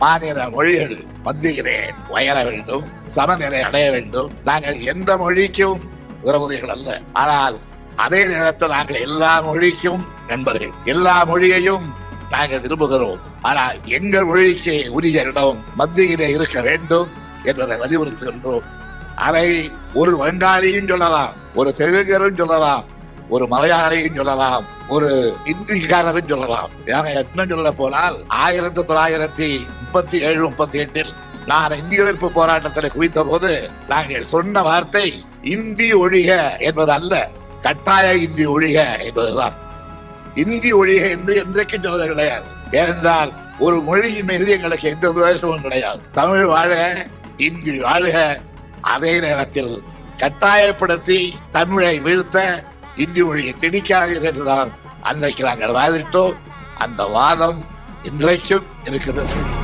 மாநில மொழிகள் மத்தியிலே உயர வேண்டும் சமநிலை அடைய வேண்டும். நாங்கள் எந்த மொழிக்கும் விரோதிகள் அல்ல. ஆனால் அதே நேரத்தில் நாங்கள் எல்லா மொழிக்கும் நண்பர்கள். எல்லா மொழியையும் நாங்கள் விரும்புகிறோம். ஆனால் எங்கள் மொழிக்கு உரிய இடம் மத்தியிலே இருக்க வேண்டும் என்பதை வலியுறுத்துகின்றோம். அதை ஒரு வங்காளியும் சொல்லலாம் ஒரு தெலுங்கரும் சொல்லலாம் ஒரு மலையாளியும் சொல்லலாம் ஒரு இந்திக்காரரும் சொல்லலாம். என்ன சொல்ல போனால் ஆயிரத்தி தொள்ளாயிரத்தி முப்பத்தி ஏழு முப்பத்தி எட்டில் நான் இந்திய எதிர்ப்பு போராட்டத்தில் குவித்த போது நாங்கள் சொன்ன வார்த்தை இந்தி ஒழிக என்பது அல்ல கட்டாய இந்தி ஒழிக என்பதுதான். இந்தி ஒழிக என்று என்றைக்கும் சொல்வது கிடையாது. ஏனென்றால் ஒரு மொழியின் மீது எங்களுக்கு எந்த துவேஷமும் கிடையாது. தமிழ் வாழ இந்தி வாழ்க அதே நேரத்தில் கட்டாயப்படுத்தி தமிழை வீழ்த்த இந்தி மொழியை திணிக்காதீர்கள் என்றுதான் அன்றைக்கு நாங்கள் வாதிட்டோம். அந்த வாதம் இன்றைக்கும் இருக்கிறது.